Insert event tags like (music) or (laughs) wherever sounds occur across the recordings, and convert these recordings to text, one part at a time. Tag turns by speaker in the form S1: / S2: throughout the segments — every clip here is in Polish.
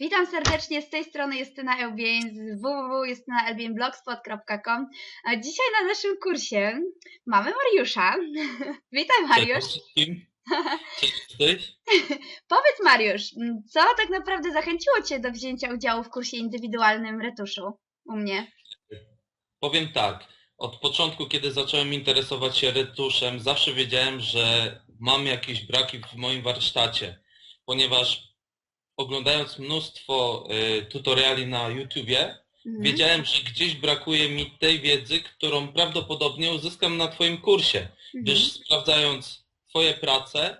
S1: Witam serdecznie, z tej strony Justyna Eubien z www.justynaelbienblogspot.com. A Dzisiaj na naszym kursie mamy Mariusza. (laughs) Witaj Mariusz.
S2: Cześć? (laughs)
S1: Powiedz Mariusz, co tak naprawdę zachęciło Cię do wzięcia udziału w kursie indywidualnym retuszu u mnie?
S2: Powiem tak. Od początku, kiedy zacząłem interesować się retuszem, zawsze wiedziałem, że mam jakieś braki w moim warsztacie, ponieważ oglądając mnóstwo y, tutoriali na YouTubie,
S1: Mhm.
S2: wiedziałem, że gdzieś brakuje mi tej wiedzy, którą prawdopodobnie uzyskam na Twoim kursie,
S1: Mhm.
S2: gdyż sprawdzając Twoje prace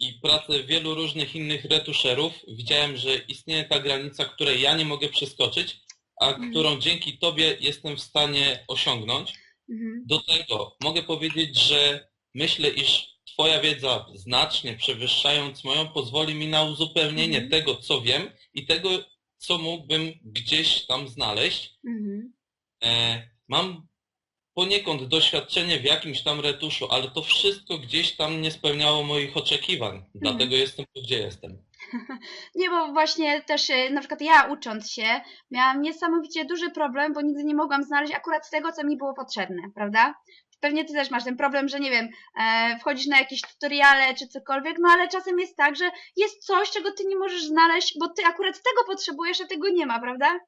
S2: i prace wielu różnych innych retuszerów, widziałem, że istnieje ta granica, której ja nie mogę przeskoczyć, a
S1: Mhm.
S2: którą dzięki Tobie jestem w stanie osiągnąć.
S1: Mhm.
S2: Do tego mogę powiedzieć, że myślę, iż Twoja wiedza znacznie przewyższając moją pozwoli mi na uzupełnienie
S1: Mhm.
S2: tego, co wiem i tego, co mógłbym gdzieś tam znaleźć.
S1: Mhm.
S2: E, mam poniekąd doświadczenie w jakimś tam retuszu, ale to wszystko gdzieś tam nie spełniało moich oczekiwań. Dlatego jestem tu, gdzie jestem. (laughs)
S1: Nie, bo właśnie też e, na przykład ja ucząc się miałam niesamowicie duży problem, bo nigdy nie mogłam znaleźć akurat tego, co mi było potrzebne, prawda? Pewnie ty też masz ten problem, że nie wiem, e, wchodzisz na jakieś tutoriale czy cokolwiek, no ale czasem jest tak, że jest coś, czego ty nie możesz znaleźć, bo ty akurat tego potrzebujesz, a tego nie ma, prawda?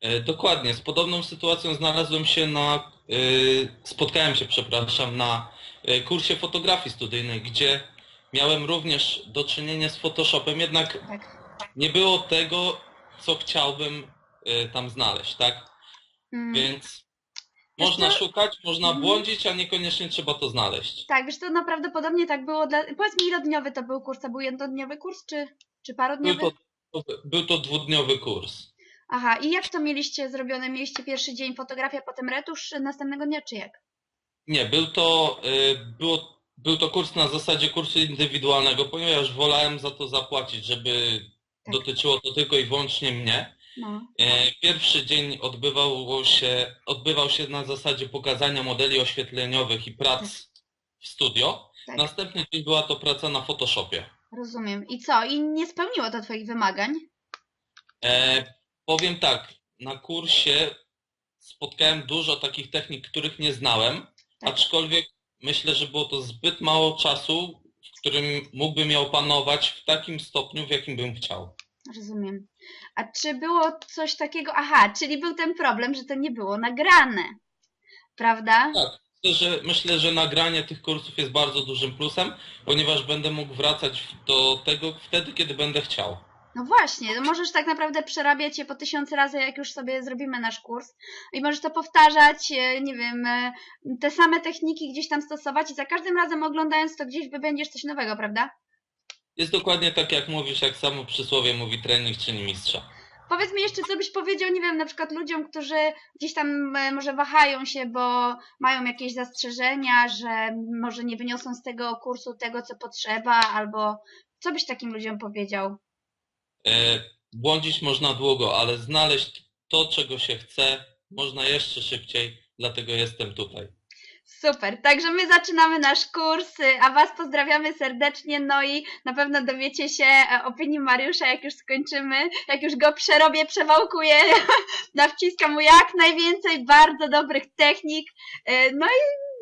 S2: E, Dokładnie, z podobną sytuacją znalazłem się na, e, spotkałem się, przepraszam, na e, kursie fotografii studyjnej, gdzie miałem również do czynienia z Photoshopem, jednak
S1: Tak.
S2: nie było tego, co chciałbym e, tam znaleźć, tak?
S1: Mm.
S2: Więc można
S1: co?
S2: szukać, można
S1: Mhm.
S2: błądzić, a niekoniecznie trzeba to znaleźć.
S1: Tak, wiesz to no, prawdopodobnie tak było dla... Powiedz mi, ilodniowy to był kurs? To był jednodniowy kurs, czy, czy
S2: Był
S1: parodniowy?
S2: to, był to dwudniowy kurs.
S1: Aha, i jak to mieliście zrobione? Mieliście pierwszy dzień fotografia, potem retusz, następnego dnia, czy jak?
S2: Nie, był to, e, było, był to kurs na zasadzie kursu indywidualnego, ponieważ wolałem za to zapłacić, żeby
S1: Tak.
S2: dotyczyło to tylko i wyłącznie mnie.
S1: No.
S2: E, Pierwszy dzień odbywał się, odbywał się na zasadzie pokazania modeli oświetleniowych i prac w studio.
S1: Tak.
S2: Następny dzień była to praca na Photoshopie.
S1: Rozumiem. I co? I nie spełniło to Twoich wymagań?
S2: E, powiem tak, na kursie spotkałem dużo takich technik, których nie znałem,
S1: Tak.
S2: aczkolwiek myślę, że było to zbyt mało czasu, w którym mógłbym je opanować w takim stopniu, w jakim bym chciał.
S1: Rozumiem. A czy było coś takiego? Aha, czyli był ten problem, że to nie było nagrane. Prawda?
S2: Tak, myślę, że, myślę, że nagranie tych kursów jest bardzo dużym plusem, ponieważ będę mógł wracać do tego wtedy, kiedy będę chciał.
S1: No właśnie, możesz tak naprawdę przerabiać je po tysiące razy, jak już sobie zrobimy nasz kurs. I możesz to powtarzać, e, nie wiem, e, te same techniki gdzieś tam stosować i za każdym razem oglądając to gdzieś wybędziesz coś nowego, prawda?
S2: Jest dokładnie tak, jak mówisz, jak samo przysłowie mówi trening czyni mistrza.
S1: Powiedz mi jeszcze, co byś powiedział, nie wiem, na przykład ludziom, którzy gdzieś tam e, może wahają się, bo mają jakieś zastrzeżenia, że może nie wyniosą z tego kursu tego, co potrzeba, albo co byś takim ludziom powiedział?
S2: E, Błądzić można długo, ale znaleźć to, czego się chce, można jeszcze szybciej, dlatego jestem tutaj.
S1: Super, także my zaczynamy nasz kurs, y, a Was pozdrawiamy serdecznie, no i na pewno dowiecie się e, opinii Mariusza, jak już skończymy, jak już go przerobię, przewałkuję, (laughs) nawciskam mu jak najwięcej bardzo dobrych technik, y, no i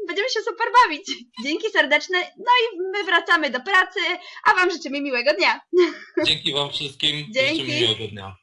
S1: będziemy się super bawić. Dzięki serdeczne, no i my wracamy do pracy, a Wam życzymy miłego dnia.
S2: Dzięki Wam wszystkim.
S1: Dzięki.
S2: Życzę miłego dnia.